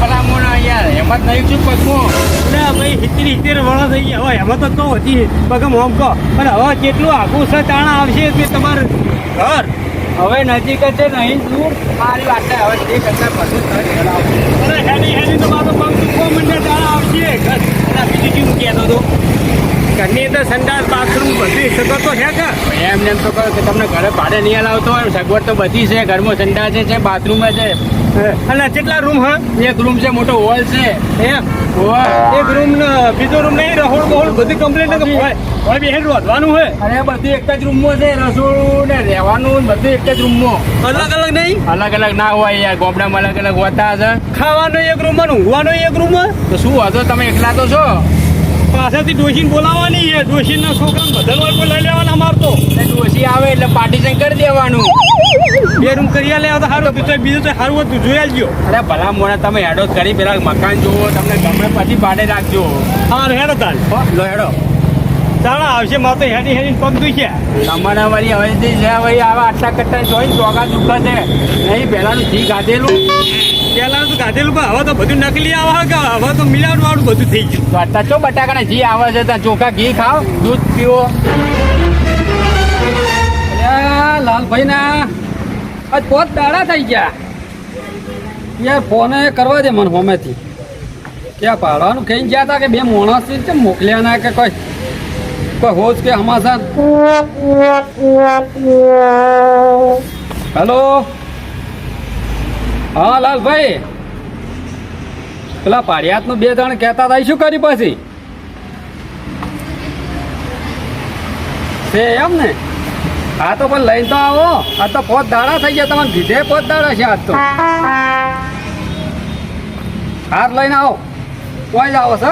ભલા યાર એમાં નહીં છું. પગમાં એટલે ભાઈ સિત્તેર સિત્તેર વર્ષ થઈ ગયા. હવે એમાં તો કહું હતી પગમ હોમ કહો. પણ હવે કેટલું આખું છે આવશે કે તમારું ઘર. હવે નજીક જ છે નહીં દૂર. મારી વાત છે હવે જે કરતા બધું ઘર હેડી હેડી તો મારો પગ દુખવા મંડે તાણા આવશે. ઘર. બીજું શું કહેતો હતો? ઘરની અંદર સંડાસ બાથરૂમ બધી સગવડ તો છે કે? એમ એમ તો કહો કે તમને ઘરે ભાડે નહીં હલાવતો હોય સગવડ તો બધી છે ઘરમાં સંડા છે બાથરૂમ છે. અને કેટલા રૂમ હા? એક રૂમ છે મોટો હોલ છે. એમ એક રૂમ બીજો રૂમ નહીં રહોડ બહોળ બધી કમ્પ્લીટ હોય? હવે બેન રોધવાનું હોય? અરે બધું એક જ રૂમમાં છે રસોડું ને રહેવાનું બધું એક જ રૂમમાં. અલગ અલગ નહીં? અલગ અલગ ના હોય યાર ગોબડામાં અલગ અલગ હોતા છે ખાવાનો એક રૂમ અને ઊંઘવાનો એક રૂમ તો શું હતો તમે એકલા તો છો? પાછળથી ડોશીને બોલાવવાની છે. ડોશીના છોકરાને બધાનો કોઈ લઈ લેવાના મારતો. ડોશી આવે એટલે પાર્ટીશન કરી દેવાનું. બે રૂમ કરી લે તો સારું હતું. તો બીજું તો સારું હતું. જોઈ આવજો અરે ભલા મોણા તમે હેડો કરી પેલા મકાન જુઓ તમને ગમે પછી ભાડે રાખજો. હા હેડો તાલ લો હેડો. ચાલો આવશે મારે તો હેડી હેડી પગ દુખે તમારા વળી હવે જે છે હવે આવા આટલા કટ્ટા જોઈને ચોગા દુખા છે. નહીં પહેલાનું ઘી ગાધેલું પેલા તો પણ હવે તો બધું નકલી આવે કે હવે તો મિલાવટ વાળું બધું થઈ ગયું. અત્યારે ચો બટાકાના ઘી આવે છે? ત્યાં ચોખા ઘી ખાઓ, દૂધ પીવો લાલભાઈ ના આજ પોત દાડા થઈ ગયા. યાર ફોને કરવા દે મને હોમેથી. ક્યાં પાડવાનું કઈ ગયા હતા કે બે માણસ છે, મોકલ્યા ના કે કોઈ? કોઈ હોજ કે હમાસા હેલો? હા, લાલભાઈ? પેલા પાડિયાતનું બે જણ કહેતા હતા શું કરી પછી? એમ ને? હા તો પણ લઈને તો આવો. આ તો પોત દાડા થઈ ગયા, તમારે દીધે પોત દાડા છે આજ તો. હાર લઈને આવો. કોઈ જ આવો છે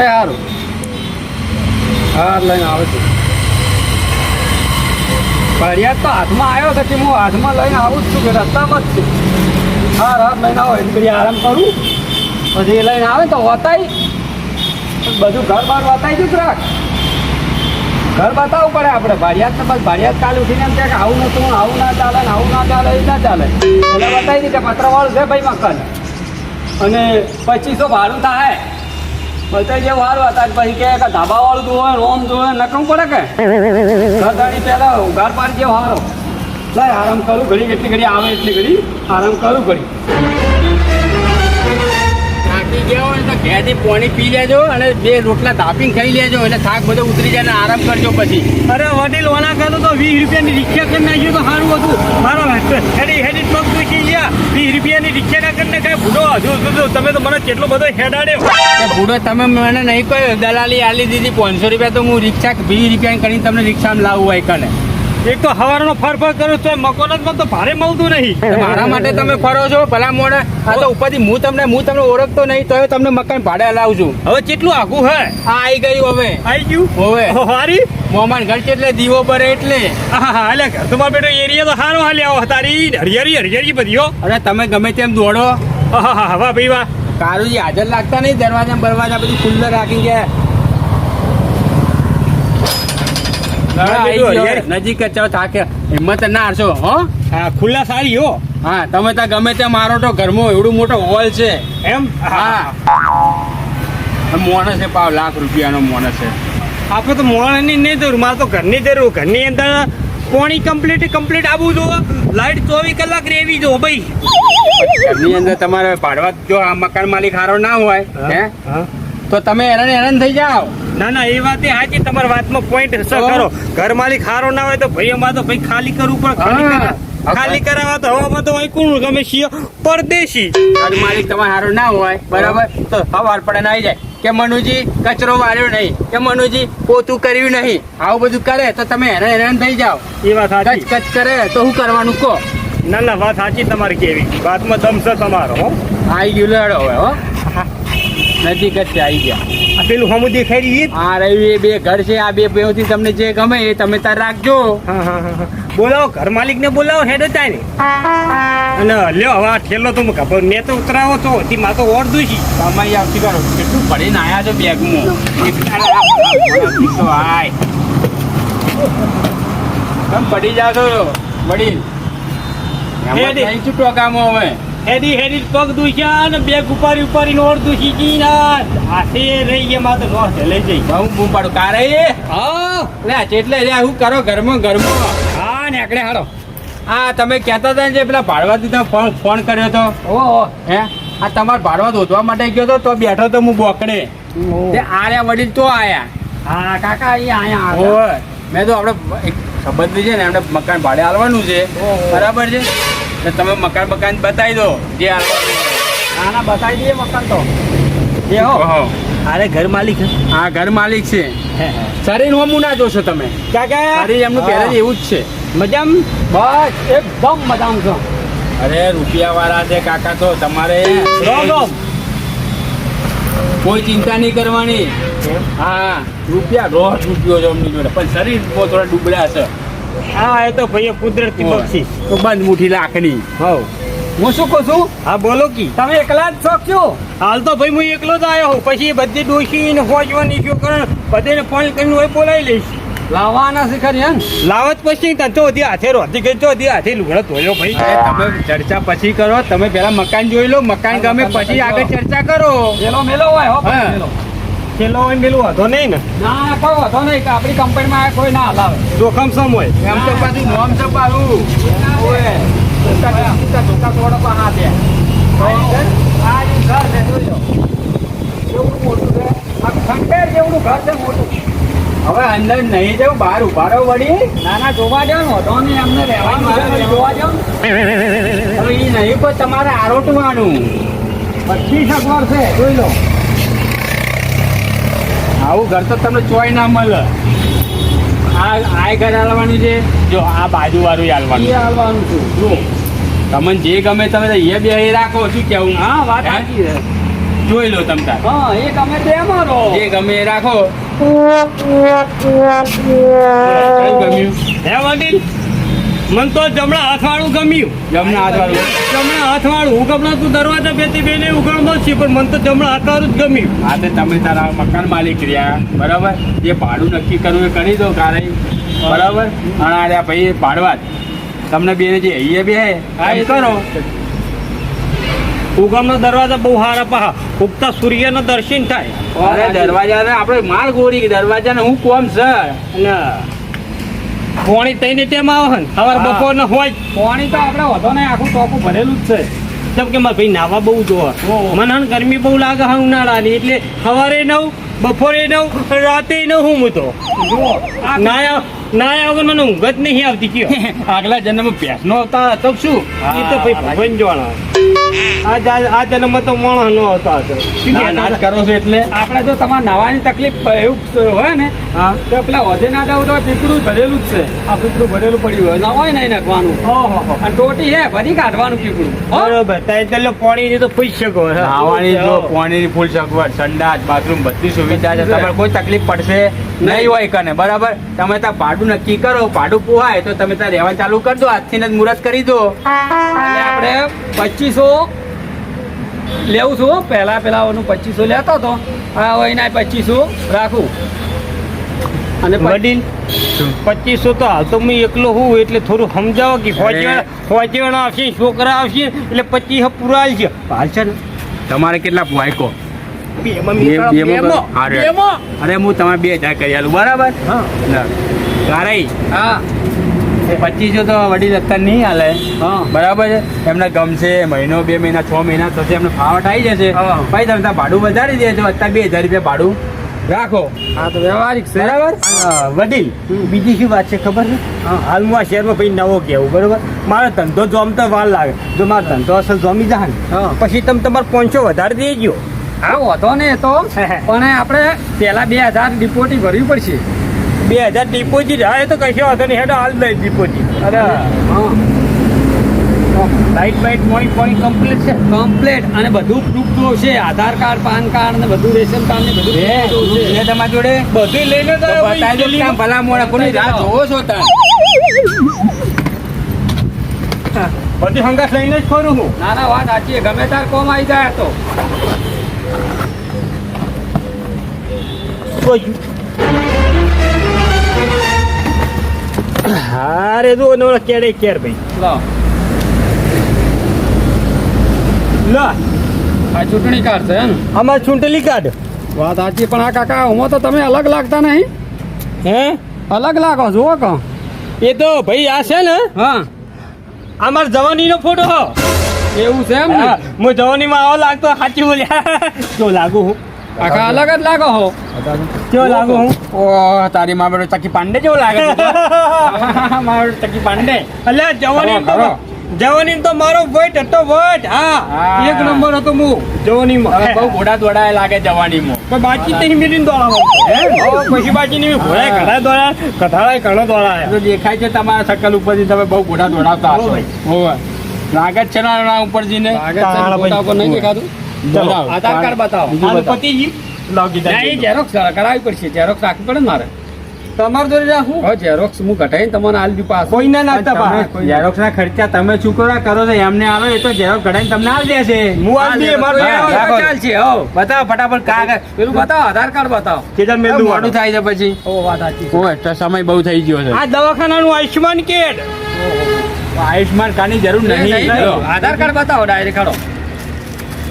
એ સારું હાર લઈને આવે છે. પાડિયાત તો હાથમાં આવ્યો છે હું હાથમાં લઈને આવું જ છું કે રસ્તામાં જ છું. હાર હાર લઈને આવો એની આરામ કરું. પછી લઈને આવે તો વતાઈ બધું ઘર બહાર વતાઈ જ રાખ. ઘર બતાવવું પડે આપણે. ભાડિયાત ને બસ ભાડિયાત કાલ ઉઠીને એમ કે આવું નતું, આવું ના ચાલે ને આવું ના ચાલે, એ ના ચાલે. એટલે બતાવી દીધે, પત્રવાળું છે ભાઈ મકાન. અને પચીસો ભાડું થાય. બતાવી જે વાર હતા પછી કે ધાબાવાળું જોવે, રોમ જોવે નકમ પડે કે? ઘરધાણી પહેલાં ઘર પાર જે હારો. લાય, આરામ કરું, ઘડી એટલી ઘડી આવે, એટલી ઘડી આરામ કરું ઘડી. ગયા હોય તો ઘેરથી પાણી પી લેજો અને બે રોટલા તાપીને ખાઈ લેજો એટલે થાક બધો ઉતરી જાય ને આરામ કરજો પછી. અરે વડીલ ઓલા કરતો તો વીસ રૂપિયાની રિક્ષા કરી નાખ્યું તો સારું હતું. મારો હેડી હેડી પગ દુખી ગયા વીસ રૂપિયાની રિક્ષા ના કરીને કઈ ભૂડો હજુ તમે તો મને કેટલો બધો હેડાડ્યો ભૂડો તમે મને નહીં કહ્યું. દલાલી આલી દીધી પાંચસો રૂપિયા તો હું રિક્ષા વીસ રૂપિયા કરીને તમને રિક્ષામાં લાવું હોય કને. એક તો હવારનો ફરફર કરું તો મકોનતમાં તો ભારે મળતું નહીં. મારા માટે તમે ફરો છો ભલા મોડે. આ તો ઉપરથી હું તમને હું તમને ઓળખતો નહીં તો તમને મકાન ભાડે હલાવું છું. હવે કેટલું આઘું હે? આ આવી ગયું હવે. આવી ગયું? હોવે. હારી? મોમાન ઘર છે એટલે દીવો બરે એટલે? હા હા એટલે ઘર તમારો બેટો એરિયા તો સારો હાલે આવો તારી હરિયારી હરિયારી બધી હો. અરે તમે ગમે તેમ દોડો. હા હા હા વાહ ભાઈ વાહ. કારુજી હાજર લાગતા નહીં દરવાજા બરવાજા બધું ખુલ્લું રાખી ગયા હા, આવી બીજું ગયો. હરિયાળી. નજીક જ છો થાકે હિંમત ના હારશો હો? હા ખુલ્લા સારી હો. હા તમે ત્યાં ગમે ત્યાં મારો તો ઘરમાં એવડું મોટો હોલ છે. એમ? હા. મોણસ છે પાવ લાખ રૂપિયાનો મોણસ છે. આપણે તો મોણાની નહીં જરૂર મારે તો ઘરની જરૂર. ઘરની અંદર પાણી કમ્પ્લીટ કમ્પ્લીટ આવું જો લાઈટ ચોવીસ કલાક રહેવી જો ભાઈ. ઘરની અંદર તમારે ભાડવા જો આ મકાન માલિક હારો ના હોય હે તો તમે હેરાન હેરાન થઈ જાઓ. ના ના એ વાત સાચી તમારા વાતમાં પોઈન્ટ? ખરો. ઘર માલિક હારો ના હોય તો ભાઈ અમારે તો ભાઈ ખાલી કરવું પણ ખાલી ખાલી કરાવવા તો હવામાં તો અહીં કોણ ગમે છીએ પરદેશી. ઘર માલિક તમારે હારો ના હોય બરાબર? તો સવાર પડે આવી જાય. કે મનુજી કચરો વાળ્યો નહીં. કે મનુજી પોતું કર્યું નહીં. આવું બધું કરે તો તમે હેરાન હેરાન થઈ જાઓ. એ વાત સાચી. કચ કરે તો શું કરવાનું કહો? ના ના વાત સાચી તમારી કેવી વાતમાં દમ છે તમારો હો. આવી ગયું લડો હવે હો. નજીક જ છે આવી ગયા. પેલું હમું દેખાઈ રહી? આ રહ્યું એ બે ઘર છે આ બે બેથી તમને જે ગમે એ તમે તાર રાખજો. હા હા હા, હા. બોલાવો ઘર માલિક ને બોલાવો હેડો થાય ને. અને લ્યો હવે આ ઠેલો તો ખબર ને તો ઉતરાવો તો હતી માં તો ઓર દુશી. કમાઈ આવતી કરો કેટલું ભરીને આયા છો બેગમાં. હાય તમે પડી જાશો વડીલ. નહીં છૂટો કામો હવે? હેડી હેડી પગ દુખ્યા ને બેગ ઉપાડી ઉપાડી નોટ દુખી ગઈ ને હાથે રહી ગયા માં તો નોટ લઈ જઈ હું બૂમ પાડું કારે હા. લે ચેટલે રે હું કરો ઘરમાં ઘરમાં. હા નીકળે હાડો આ તમે કહેતા હતા ને જે પેલા ભાડવા દીધા ફોન ફોન કર્યો હતો ઓહો. હે? આ તમારે ભાડવા ધોધવા માટે ગયો હતો તો બેઠો તો હું બોકડે. તે આર્યા વડીલ તો આયા. હા કાકા અહીંયા આવ્યા. ઓય. મેં તો આપણે એક સંબંધી છે ને એમને મકાન ભાડે આલવાનું છે. બરાબર છે? તો તમે મકાન મકાન બતાવી દો. જે આના બતાવી દઈએ મકાન તો. એ હો. અરે ઘર માલિક હા. ઘર માલિક છે. શરીર હોમું ના જોશો તમે. કાકા શરીર એમનું હા. પહેલા એવું જ છે. મજામ? બસ એકદમ મજામાં છો. અરે રૂપિયા વાળા છે કાકા તો તમારે કોઈ ચિંતા નહીં કરવાની. હા રૂપિયા રોજ રૂપિયો છે એમની જોડે. પણ શરીર બહુ થોડા ડૂબડા છે. હા એ તો ભાઈ કુદરતી પક્ષી. તો બંધ મુઠી લાકડી. હવ. હું શું કહું છું? હા બોલો કી. તમે એકલા જ છો હાલ તો ભાઈ હું એકલો જ આવ્યો હું પછી બધી ડોશી ને હોજવાની શું કરે બધેને ફોન કરીને હોય બોલાવી લઈશ. લાવવાના છે ખરી એમ લાવત પછી તો હજી હાથે રોધી ગઈ તો હજી હાથે લુગડો ધોયો ભાઈ. તમે ચર્ચા પછી કરો. તમે પેલા મકાન જોઈ લો. મકાન ગમે પછી આગળ ચર્ચા કરો. મેલો મેલો હોય હો હા. મેલો. છેલ્લો હોય પેલું વાંધો નહીં ને. ના કોઈ વાંધો નહીં કે આપણી કંપનીમાં કોઈ ના હલાવે. જોખમ સમ હોય. એમ તો પાછું નોમ છે પાછું ઓય ધોકા ધોકા ધોકા પણ હા આ જે ઘર છે જોઈ મોટું છે? આ ખંડેર જેવડું ઘર છે મોટું. હવે અંદર નહીં જવું બહાર ઊભા વળી. ના ના જોવા જાવ ને વાંધો નહીં અમને રહેવાનું જોવા જાવ હવે એ નહીં પણ તમારે આરોટવાનું પચીસ સગવડ છે જોઈ લો. આવું ઘર તો તમને ચોય ના મળે. આ આ ઘર હાલવાનું છે? જો આ બાજુ વાળું એ હાલવાનું હાલવાનું છું. જો તમને જે ગમે તમે એ બે એ રાખો શું કેવું હા વાત? સાચી છે. જોઈ લો તમ તાર. હા એ ગમે તે અમારો. જે ગમે એ રાખો. ગમ્યું? હે વડીલ? મન તો જમણા હાથવાળું ગમ્યું. જમણા હાથ વાળું જમણા હું કમના તું દરવાજા બેથી બેને જ છે પણ મન તો જમણા હાથવાળું જ ગમ્યું. હા તો તમે તારા મકાન માલિક રહ્યા. બરાબર? જે ભાડું નક્કી કરવું એ કરી દો કારે બરાબર? અને આ ભાઈ ભાડવા જ. તમને બે જે અહીંયા બે હા એ કરો. ઉગમનો દરવાજા બહુ સારા પહા. ઉગતા સૂર્યના દર્શન થાય. અરે દરવાજા ને આપણે માલ ગોરી દરવાજા ને હું કોમ છે અને પોણી તઈને તેમ આવે ને. સવાર બપોર બપોર હોય. પાણી તો આપણે વધો ને આખું ટોપું ભરેલું જ છે. કેમ કે મારા ભાઈ નાવા બહુ જોવા. મને હન ગરમી બહુ લાગે હા ઉનાળાની એટલે સવારે નવ બપોરે નવ રાતે નવ હું હું તો નાયા નાયા વગર મને ઊંઘ જ નહીં આવતી કયો. આગલા જન્મ ભેંસનો અવતાર તો શું? એ તો ભાઈ ભગવાન જોવાના. આ જન્મમાં તો માણસ નો હતો આ તો. શું ના કહેતા ના જ હતા? કરો છો એટલે. આપણે જો તમારે નાવાની તકલીફ એવું હોય ને તો પેલા વધે ના જાવ તો પીપળું ભરેલું જ છે. આ પીપળું ભરેલું પડ્યું હોય. નવાય નહીં નાખવાનું અને ટોટી હે ભરી કાઢવાનું પીપળું બરોબર. એટલે પાણીની તો પૂછી શકો. નાવાની જો પાણીની ફૂલ સગવડ સંડાસ બાથરૂમ બધી સુવિધા છે. તમારે કોઈ તકલીફ પડશે નહીં હોય કને. બરાબર? તમે ત્યાં ભાડું નક્કી કરો. ભાડું પોહાય. તો તમે ત્યાં રહેવા ચાલુ કરી દો. આજથી જ મુહૂર્ત કરી દો. આપડે આપણે પચીસો લેવું છું પહેલા પેલા ઓનું પચીસો લેતો હતો. આ વહીના પચીસો રાખું. અને વડીલ પચીસો તો હાલ તો હું એકલો હું એટલે થોડું સમજાવો કે ફોજણ ફોજણ આવશે છોકરા આવશે એટલે પચીસ પૂરા આવશે હાલ છે ને. તમારે કેટલા વાયકો. અરે. હું તમારે બે હજાર કરી આલું. બરાબર? હા. કારાઈ હા. પચીસો તો વડીલ અત્યારે નહીં હાલે. બરાબર છે? એમને ગમશે મહિનો બે મહિના છ મહિના થશે એમને ફાવટ આવી જશે. ભાઈ તમે ત્યાં ભાડું વધારી દેજો અત્યારે બે હજાર રૂપિયા ભાડું રાખો. હા તો વ્યવહારિક છે. બરાબર? વડીલ બીજી શું વાત છે ખબર છે? હાલ હું આ શહેરમાં ભાઈ નવો કેવું બરોબર? મારો ધંધો જોમતા વાર લાગે. જો મારો ધંધો અસલ જોમી જાય પછી તમે તમારો પોંચો વધારે દેજો હા વધો ને તો. પણ આપણે પહેલા બે હજાર ડિપોટી ભરવી પડશે. બે હજાર ડિપોઝિટ હા એ તો કશો વાંધો નહીં. હેડો હાલ દઈ ડિપોઝિટ અરે લાઇટ બાઇટ મોડી પોણી કમ્પ્લીટ છે. કમ્પ્લેટ અને બધું પ્રૂફ જોશે આધાર કાર્ડ પાન કાર્ડ ને બધું રેશન કાર્ડ ને બધું. બે તમારી જોડે? બધું લઈને તો બતાવી દો ભલા મોડા કોની રાહ જોવો છો તમે? બધી હંગાસ લઈને જ ફરું હું. ના ના વાત સાચી ગમે તાર કોમ આવી જાય તો. હા રે જો ને ઓલા કેડે કેર ભાઈ. લો. લો. આ ચૂંટણી કાર્ડ છે એમ? અમાર ચૂંટણી કાર્ડ. વાત સાચી પણ આ કાકા હું તો તમે અલગ લાગતા નહીં. હે? અલગ લાગો જુઓ કો એ તો ભાઈ આ છે ને? હા. અમાર જવાનીનો ફોટો એવું છે એમ ને? હું જવાનીમાં આવો લાગતો સાચી બોલ્યા. જો લાગુ હું. આખા અલગ જ લાગો હો. કેવો લાગો હું? ઓ તારી માં બેટો ચકી પાંડે જેવો લાગે મારો ચકી પાંડે. અલે જવાની ખરો. જવાની તો મારો વોટ હતો વોટ. હા હા. એક નંબર હતો મુ જવાનીમાં હવે બહુ ઘોડા દોડાય લાગે જવાનીમાં. પણ બાકી તો હિમેરીને દોડાવો. પછી બાકી ની ઘોડા ઘણા દોડા કથાળા ઘણો દોડાય. તો દેખાય છે તમારા સકલ ઉપરથી તમે બહુ ઘોડા દોડાવતા હશો. હોવે. લાગે છે ના આના ઉપરથી ને લાગે છે ઉપર નહીં દેખાતું. આધાર કાર્ડ બતાવો. પતિજી ઝેરોક્સ કરાવવી પડશે ઝેરોક્સ રાખવી પડે મારે? તમારે જોડે રાખું હવે ઝેરોક્સ હું ઘટાઈને તમને આલ દી પાસ ના નાખતા તમે પા ખર્ચા તમે ચૂકવણા કરો છો એમને આવે એ તો ઝેરોક્ષ કઢાઈને તમને આલ દેશે. હું આલ દે મારે હા, હા, રાખો. ચાલશે હો. બતાવો ફટાફટ કાગળ પેલું બતાવો આધાર કાર્ડ બતાવો. મેલ મોડું થાય છે પછી. ઓ વાત સાચી ઓય તો સમય બહુ થઈ ગયો છે. આ દવાખાનાનું આયુષ્માન કેડ આયુષ્માન કાર્ડની જરૂર નહીં, આધાર કાર્ડ બતાવો ડાયરેક્ટ કાઢો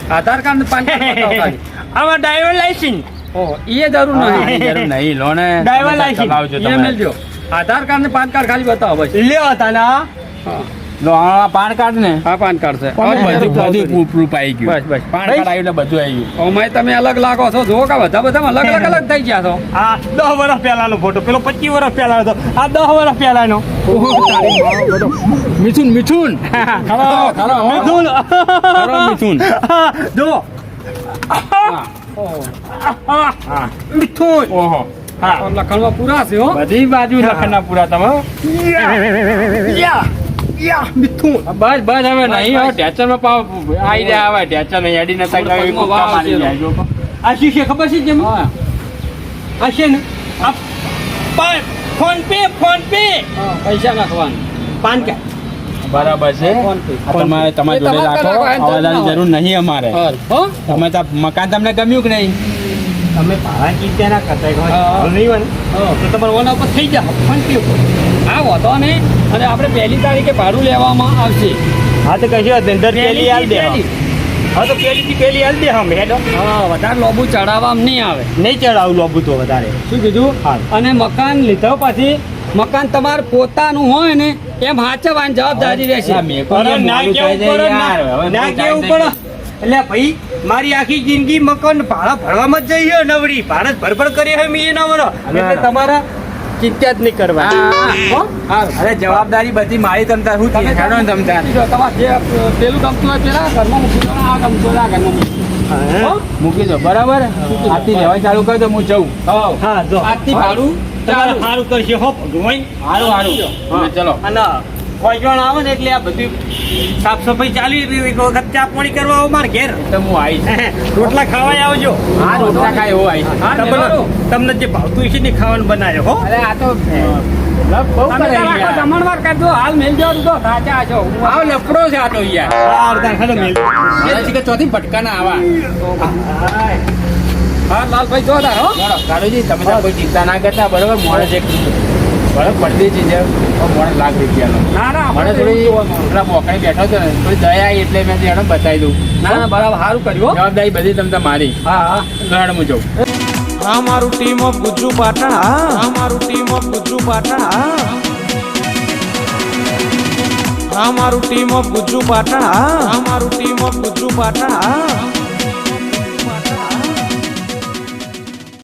આધાર કાર્ડ ને પાન કાર્ડ આ. આમાં ડ્રાઈવર લાઇસન્સ ઓ એ જરૂર નહીં જરૂર નહીં. લો ને Driver તમે license. ચલાવજો તમે. મેલજો આધાર કાર્ડ ને પાન કાર્ડ ખાલી બતાવો બસ. લ્યો તાના. હા. પાન કાર્ડ ને? હા પાન કાર્ડ છે. બધું બધું બધું proof- proof આવી ગયું. બસ, બસ. પાન કાર્ડ આવ્યું બધું આવી ગયું. ઓમાય તમે અલગ લાગો છો. જુઓ કે બધા બધા અલગ અલગ અલગ થઈ ગયા છો. આ દસ વર્ષ પહેલાનો ફોટો પેલો પચીસ વર્ષ પહેલાનો હતો. આ દસ વર્ષ પહેલાનો. મિથુન મિથુન. મિથુન. મિથુન. જો. હા. મિથુન. ઓહો. હા. લખણમાં પૂરા છે હો. બધી બાજુ લખનના પૂરા તમે. યા યા મિથુન બસ બસ હવે નહીં હવે ટેચરમાં પાવ આઈ જાય હવે ટેચર નહીં અડી નતા ગયું, કામ આવી છે જાય જો. આ શી છે ખબર છે જેમ? હા. આ છે ને આ પા- ફોન પે ફોન પે. પૈસા નાખવાનું. પાન કાર્ડ બરાબર છે. ફોન તમારે તમારી જોડે રાખો. રાખો, જરૂર નહીં અમારે. તમે તો મકાન તમને ગમ્યું કે નહીં? તમે ભાડા ચિંતા ના કરતા એક વાર હા. હાલ નહીં તો તમારે ઓના ઉપર થઈ જાઓ ફોન પે ઉપર. હા વાંધો ને અને આપણે પહેલી તારીખે ભાડું લેવામાં આવશે. હા તો કશું વાંધો પહેલી આવી દે હા. તો પહેલીથી પહેલી આવી દે હમ હેડો. હા વધારે લોબુ ચડાવવામાં નહીં આવે. નહીં ચડાવું લોબુ તો વધારે. શું કીધું? હા. અને મકાન લીધા પછી મકાન તમારે પોતાનું હોય ને એમ હાચવવાની જવાબદારી રહેશે. એટલે ભાઈ મારી આખી જિંદગી મકાન ભાડા ભરવામાં જ જઈ નવરી. ભાડા જ ભરભર કરી છે મેં એના એટલે તમારા ચિંતા જ નહીં કરવા. હા, અરે જવાબદારી બધી મારી તમતા હું તમે હેડો તમતા પેલું ગમતું હોય પેલા ઘરમાં મૂકી દો આ ગમતું આ ઘરમાં મૂકી દો. મૂકી બરાબર? આથી લેવાય ચાલુ કરી દો હું જઉં. હા જો. આથી ભાડું સારું કરશે હો ભગવાન. સારું સારું ચલો અને કોઈ આવે ને એટલે આ બધું સાફ સફાઈ ચાલી રહી એક વખત ચા પાણી કરવા આવો મારે ઘેર. તો હું આવીશ. રોટલા ખાવા આવજો. હા રોટલા ખાય એવો આવીશ. તમને જે ભાવતું છે ને ખાવાનું બનાવ્યો હો. અરે આ તો. જમણવાર કરજો હાલ મેલ તો. સાચા છો. આવ લફડો છે આ તો યાર ચોથી ભટકાના આવા. હા લાલભાઈ જો તાર હો. તમે કોઈ ચિંતા ના કરતા બરોબર? મોડે એક બરાબર પરદેશી છે તો મોડે લાખ રૂપિયાનો. ના ના મને થોડી. પેલા મોકળી બેઠો છે ને થોડી દયા એટલે મેં એને બતાવી દઉં. ના ના બરાબર સારું કર્યું હો. જવાબદારી બધી તમને મારી. હા હા. ગણ મુજબ આ મારું ટીમ ઓફ ગુજ્જુ પાટણ અમારું મારું ટીમ ઓફ ગુજ્જુ પાટણ આ આ મારું ટીમ ઓફ ગુજ્જુ પાટણ અમારું મારું ટીમ ઓફ ગુજ્જુ પાટણ